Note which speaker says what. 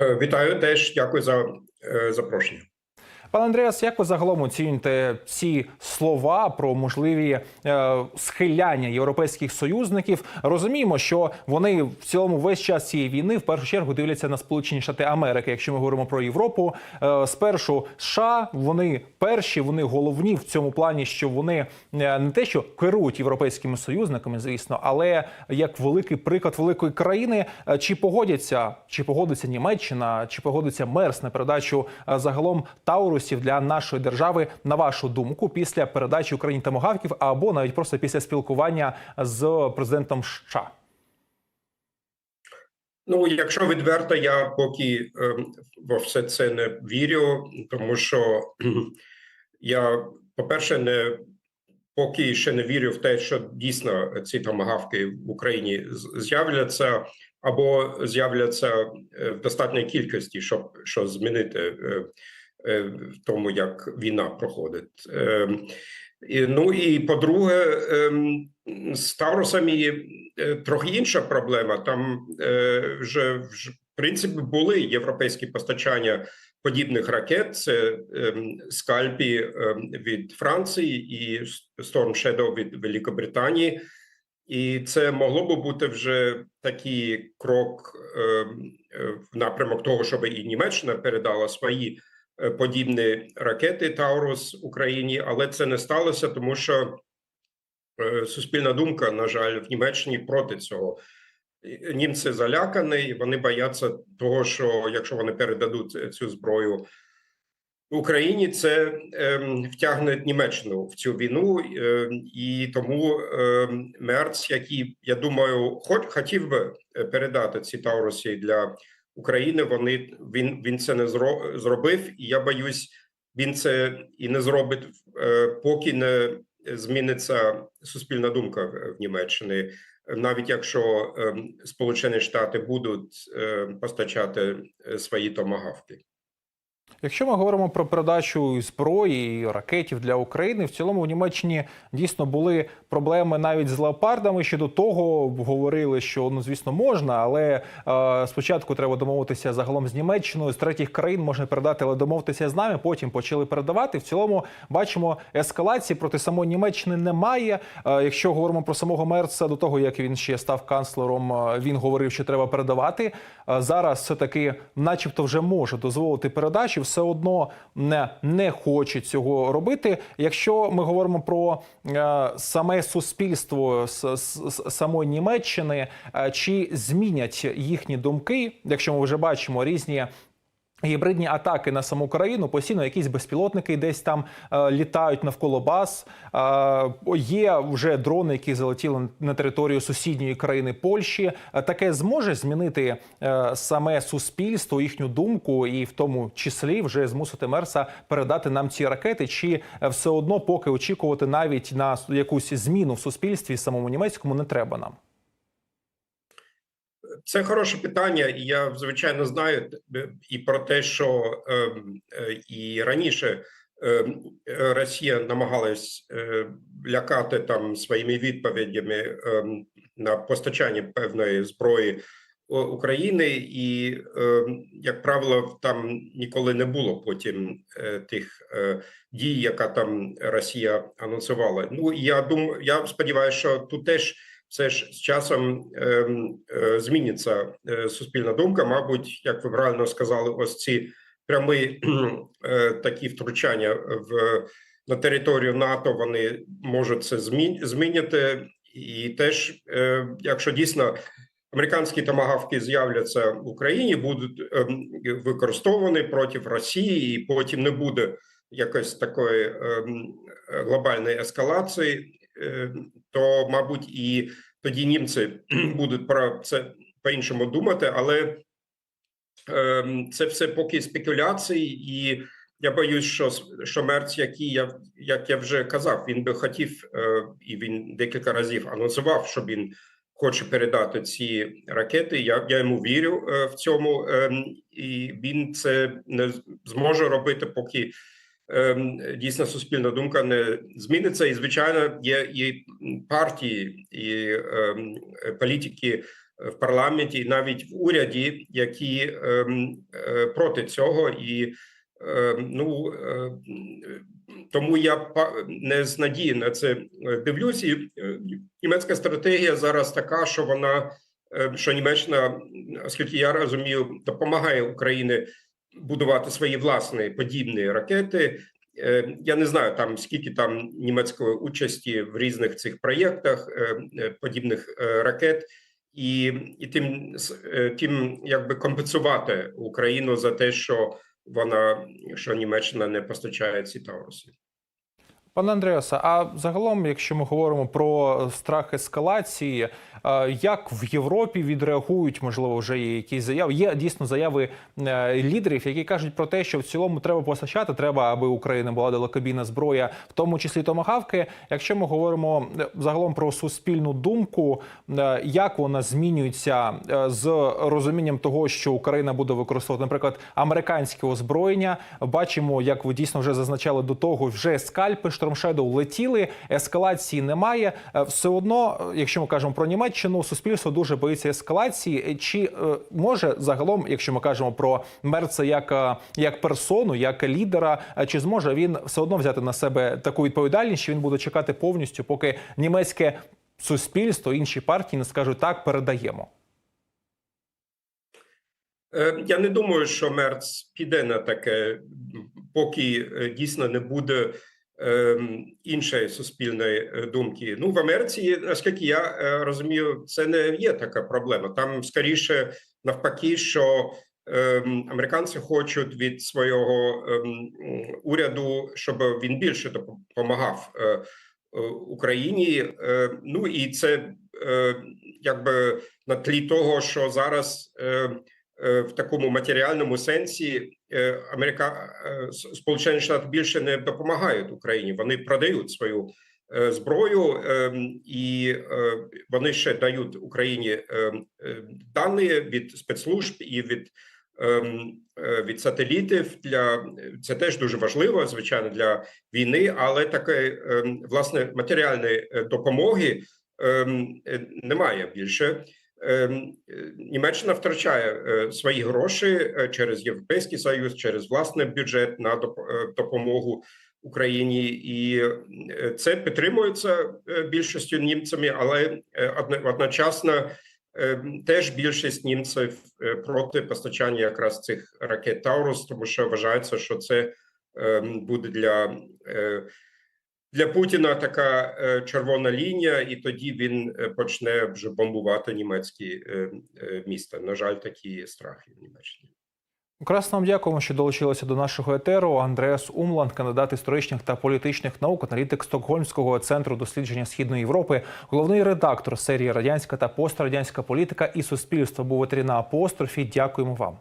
Speaker 1: Е, Вітаю теж. Дякую за е, запрошення.
Speaker 2: Пане Андреас, як ви загалом оцінюєте ці слова про можливі е, схиляння європейських союзників? Розуміємо, що вони в цілому весь час цієї війни в першу чергу дивляться на Сполучені Штати Америки. Якщо ми говоримо про Європу, е, спершу США вони перші, вони головні в цьому плані, що вони е, не те, що керують європейськими союзниками, звісно, але як великий приклад великої країни, е, чи погодяться, чи погодиться Німеччина, чи погодиться Мерс на передачу е, загалом Таурусів для нашої держави, на вашу думку, після передачі Україні тамагавків або навіть просто після спілкування з президентом США?
Speaker 1: Ну, якщо відверто, я поки е, во все це не вірю, тому що я, по-перше, не поки ще не вірю в те, що дійсно ці томагавки в Україні з'являться або з'являться е, в достатньої кількості, щоб що змінити е, в тому, як війна проходить. Е, ну і по-друге, ем, з Таурусами е, трохи інша проблема. Там е, вже, в принципі були європейські постачання подібних ракет. Це ем, скальпі ем, від Франції і Storm Shadow від Великобританії. І це могло би бути вже такий крок ем, е, в напрямок того, щоб і Німеччина передала свої е, подібні ракети Таурус Україні, але це не сталося, тому що е, суспільна думка, на жаль, в Німеччині проти цього. Німці залякані, і вони бояться того, що якщо вони передадуть цю зброю Україні, це ем, втягне Німеччину в цю війну, ем, і тому ем, Мерц, який я думаю, хоч хотів би е, передати ці Тауруси для України. Вони він він це не зро, зробив, і я боюсь, він це і не зробить, е, поки не зміниться суспільна думка в, Німеччині. Навіть якщо ем, Сполучені Штати будуть е, постачати е, свої томагавки.
Speaker 2: Якщо ми говоримо про передачу зброї і ракетів для України, в цілому в Німеччині дійсно були проблеми навіть з леопардами. Ще до того говорили, що ну звісно можна, але е, спочатку треба домовитися загалом з Німеччиною, з третіх країн можна передати, але домовитися з нами. Потім почали передавати. В цілому бачимо ескалації проти самої Німеччини немає. Е, якщо говоримо про самого Мерца, до того як він ще став канцлером, е, він говорив, що треба передавати. Е, зараз все таки, начебто, вже може дозволити передачу, все одно не, не хоче цього робити. Якщо ми говоримо про е, саме суспільство с, с- самої Німеччини, е, чи змінять їхні думки, якщо ми вже бачимо різні. Гібридні атаки на саму країну постійно якісь безпілотники десь там е, літають навколо баз. Е, є вже дрони, які залетіли на територію сусідньої країни Польщі. Е, таке зможе змінити е, саме суспільство, їхню думку, і в тому числі вже змусити Мерса передати нам ці ракети, чи е, все одно поки очікувати навіть на якусь зміну в суспільстві самому німецькому не треба нам.
Speaker 1: Це хороше питання, і я звичайно знаю і про те, що ем, е, і раніше ем, Росія намагалась е, лякати там своїми відповідями ем, на постачання певної зброї України, і як правило, там ніколи не було потім е, тих дій, яка там Росія анонсувала. Ну я думаю, я сподіваюся, що тут теж все ж з часом ем, е, зміниться е, суспільна думка. Мабуть, як ви правильно сказали, ось ці прямі е, такі втручання в на територію НАТО вони можуть це змін, зміняти, і теж, е, якщо дійсно американські томагавки з'являться в Україні, будуть ем, використовані проти Росії, і потім не буде якось такої ем, глобальної ескалації. То, мабуть, і тоді німці будуть про це по-іншому думати, але ем, це все поки спекуляції, і я боюсь, що, що Мерц, який я як я вже казав, він би хотів, е, і він декілька разів анонсував, що він хоче передати ці ракети. Я, я йому вірю е, в цьому, ем, і він це не зможе робити, поки дійсно суспільна думка не зміниться. І звичайно, є і партії, і ем, політики в парламенті, і навіть в уряді, які ем, е, проти цього, і ну тому я не з надії на це дивлюсь. І е, німецька стратегія зараз така, що вона що Німеччина, оскільки я розумію, допомагає Україні будувати свої власні подібні ракети. Е, Я не знаю там скільки там німецької участі в різних цих проєктах е, е, подібних ракет, і, і тим тим якби компенсувати Україну за те, що вона що Німеччина не постачає ці тауруси.
Speaker 2: Пане Андреасе, а загалом, якщо ми говоримо про страх ескалації, е, як в Європі відреагують, можливо, вже є якісь заяви? Є дійсно заяви е, лідерів, які кажуть про те, що в цілому треба постачати, треба, аби Україна була далекобійна зброя, в тому числі томагавки. Якщо ми говоримо е, загалом про суспільну думку, як вона змінюється з розумінням того, що Україна буде використовувати, наприклад, американське озброєння. Бачимо, як ви дійсно вже зазначали до того, вже скальпи Storm Shadow летіли, ескалації немає. Е, Все одно, е, якщо ми кажемо про Німеччину, суспільство дуже боїться ескалації. Е, Чи може загалом, якщо ми кажемо про Мерца як, як персону, як лідера, чи зможе він все одно взяти на себе таку відповідальність, що він буде чекати повністю, поки німецьке суспільство, інші партії не скажуть так, передаємо.
Speaker 1: Я не думаю, що Мерц піде на таке, поки дійсно не буде іншої суспільної е, думки. Ну в Америці, наскільки я е, розумію, це не є така проблема. Там скоріше навпаки, що ем, американці хочуть від свого ем, уряду, щоб він більше допомагав е, е, Україні. Е, Ну і це е, якби на тлі того, що зараз. Е, в такому матеріальному сенсі е, Америка е, Сполучені Штати більше не допомагають Україні. Вони продають свою зброю ем, і вони ще дають Україні ем, дані від спецслужб і від. ем, Від сателітів для це теж дуже важливо, звичайно, для війни, але такої ем, власне матеріальної допомоги немає більше. Ем, е, Німеччина втрачає е, свої гроші е, через Європейський Союз, через власний бюджет на допомогу Україні, і це підтримується більшістю німцями, але одночасно теж більшість німців проти постачання якраз цих ракет Таурус, тому що вважається, що це е, буде для. Для Путіна така е, червона лінія, і тоді він е, почне вже бомбувати німецькі е, міста. На жаль, такі страхи в Німеччині.
Speaker 2: Красно вам дякуємо, що долучилися до нашого етеру. Андреас Умланд, кандидат історичних та політичних наук, аналітик Стокгольмського центру дослідження східної Європи, головний редактор серії Радянська та пострадянська політика і суспільство був етері на апострофі. Дякуємо вам.